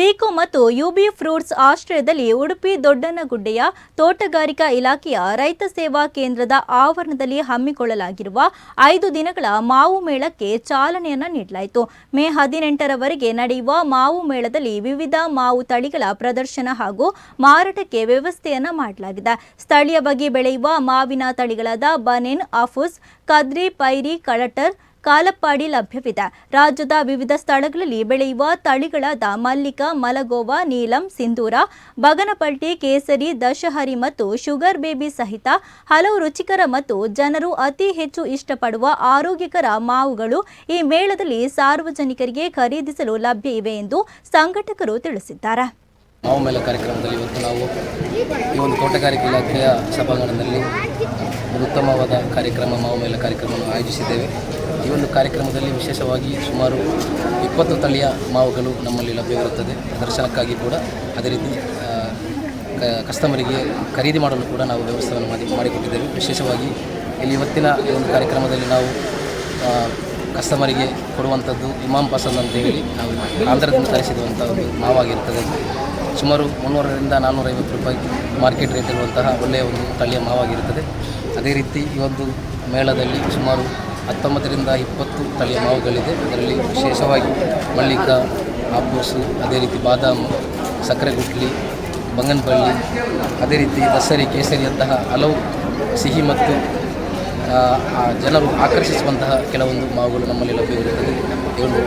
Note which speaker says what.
Speaker 1: Seek ಮತ್ತು UB fruits ಆಶ್ರಯದಲ್ಲಿ ಉಡುಪಿ ದೊಡ್ಡನಗುಡ್ಡೆಯ ತೋಟಗಾರಿಕಾ ಇಲಾಖೆಯ ರೈತ ಸೇವಾ ಕೇಂದ್ರದ ಆವರಣದಲ್ಲಿ ಹಮ್ಮಿಕೊಳ್ಳಲಾಗಿರುವ ಐದು ದಿನಗಳ ಮಾವು ಮೇಳಕ್ಕೆ ಚಾಲನೆಯನ್ನು ನೀಡಲಾಯಿತು. ಮೇ ಹದಿನೆಂಟರವರೆಗೆ ನಡೆಯುವ ಮಾವು ಮೇಳದಲ್ಲಿ ವಿವಿಧ ಮಾವು ತಳಿಗಳ ಪ್ರದರ್ಶನ ಹಾಗೂ ಮಾರಾಟಕ್ಕೆ ವ್ಯವಸ್ಥೆಯನ್ನು ಮಾಡಲಾಗಿದೆ. ಸ್ಥಳೀಯ ಬಗ್ಗೆ ಬೆಳೆಯುವ ಮಾವಿನ ತಳಿಗಳಾದ ಬನೆನ್, ಅಫುಸ್, ಕದ್ರಿ, ಪೈರಿ, ಕಳಟರ್ ಕಾಲಪ್ಪಾಡಿ ಲಭ್ಯವಿದೆ. ರಾಜ್ಯದ ವಿವಿಧ ಸ್ಥಳಗಳಲ್ಲಿ ಬೆಳೆಯುವ ತಳಿಗಳಾದ ಮಲ್ಲಿಕ ಮಲಗೋವ, ನೀಲಂ, ಸಿಂಧೂರ, ಬಗನಪಲ್ಟಿ, ಕೇಸರಿ, ದಶಹರಿ ಮತ್ತು ಶುಗರ್ ಬೇಬಿ ಸಹಿತ ಹಲವು ರುಚಿಕರ ಮತ್ತು ಜನರು ಅತಿ ಹೆಚ್ಚು ಇಷ್ಟಪಡುವ ಆರೋಗ್ಯಕರ ಮಾವುಗಳು ಈ ಮೇಳದಲ್ಲಿ ಸಾರ್ವಜನಿಕರಿಗೆ ಖರೀದಿಸಲು ಲಭ್ಯ ಇವೆ ಎಂದು ಸಂಘಟಕರು ತಿಳಿಸಿದ್ದಾರೆ.
Speaker 2: ಮಾವು ಮೇಳ ಕಾರ್ಯಕ್ರಮದಲ್ಲಿ ಇವತ್ತು ನಾವು ಈ ಒಂದು ತೋಟಗಾರಿಕೆ ಇಲಾಖೆಯ ಸಭಾಂಗಣದಲ್ಲಿ ಉತ್ತಮವಾದ ಕಾರ್ಯಕ್ರಮ, ಮಾವು ಮೇಲೆ ಕಾರ್ಯಕ್ರಮವನ್ನು ಆಯೋಜಿಸಿದ್ದೇವೆ. ಈ ಒಂದು ಕಾರ್ಯಕ್ರಮದಲ್ಲಿ ವಿಶೇಷವಾಗಿ ಸುಮಾರು ಇಪ್ಪತ್ತು ತಳಿಯ ಮಾವುಗಳು ನಮ್ಮಲ್ಲಿ ಲಭ್ಯವಿರುತ್ತದೆ. ದರ್ಶನಕ್ಕಾಗಿ ಕೂಡ ಅದೇ ರೀತಿ ಕಸ್ಟಮರಿಗೆ ಖರೀದಿ ಮಾಡಲು ಕೂಡ ನಾವು ವ್ಯವಸ್ಥೆಯನ್ನು ಮಾಡಿ, ಮಾಡಿಕೊಟ್ಟಿದ್ದೇವೆ. ವಿಶೇಷವಾಗಿ ಇಲ್ಲಿ ಇವತ್ತಿನ ಈ ಒಂದು ಕಾರ್ಯಕ್ರಮದಲ್ಲಿ ನಾವು ಕಸ್ಟಮರಿಗೆ ಕೊಡುವಂಥದ್ದು ಇಮಾಮ್ ಪಸಂದ್ ಅಂತ ಹೇಳಿ ನಾವು ಆಂಧ್ರದಿಂದ ತರಿಸಿರುವಂಥ ಒಂದು ಮಾವಾಗಿರ್ತದೆ ಸುಮಾರು ಮುನ್ನೂರರಿಂದ ನಾನ್ನೂರೈವತ್ತು ರೂಪಾಯಿ ಮಾರ್ಕೆಟ್ ರೇಟ್ ಇರುವಂತಹ ಒಳ್ಳೆಯ ಒಂದು ತಳಿಯ ಮಾವಾಗಿರುತ್ತದೆ. ಅದೇ ರೀತಿ ಈ ಮೇಳದಲ್ಲಿ ಸುಮಾರು ಹತ್ತೊಂಬತ್ತರಿಂದ ಇಪ್ಪತ್ತು ತಳಿಯ ಮಾವುಗಳಿದೆ. ಅದರಲ್ಲಿ ವಿಶೇಷವಾಗಿ ಮಲ್ಲಿಕ, ಆಪೂಸು, ಅದೇ ರೀತಿ ಬಾದಾಮು, ಸಕ್ಕರೆ ಗುಟ್ಲಿ ಬಂಗನಪಳ್ಳಿ ಅದೇ ರೀತಿ ದಸರಿ ಕೇಸರಿಯಂತಹ ಹಲವು ಸಿಹಿ ಮತ್ತು ಜನರು ಆಕರ್ಷಿಸುವಂತಹ ಕೆಲವೊಂದು ಮಾವುಗಳು ನಮ್ಮಲ್ಲಿ ಲಭ್ಯವಿರುತ್ತದೆ. ಒಂದು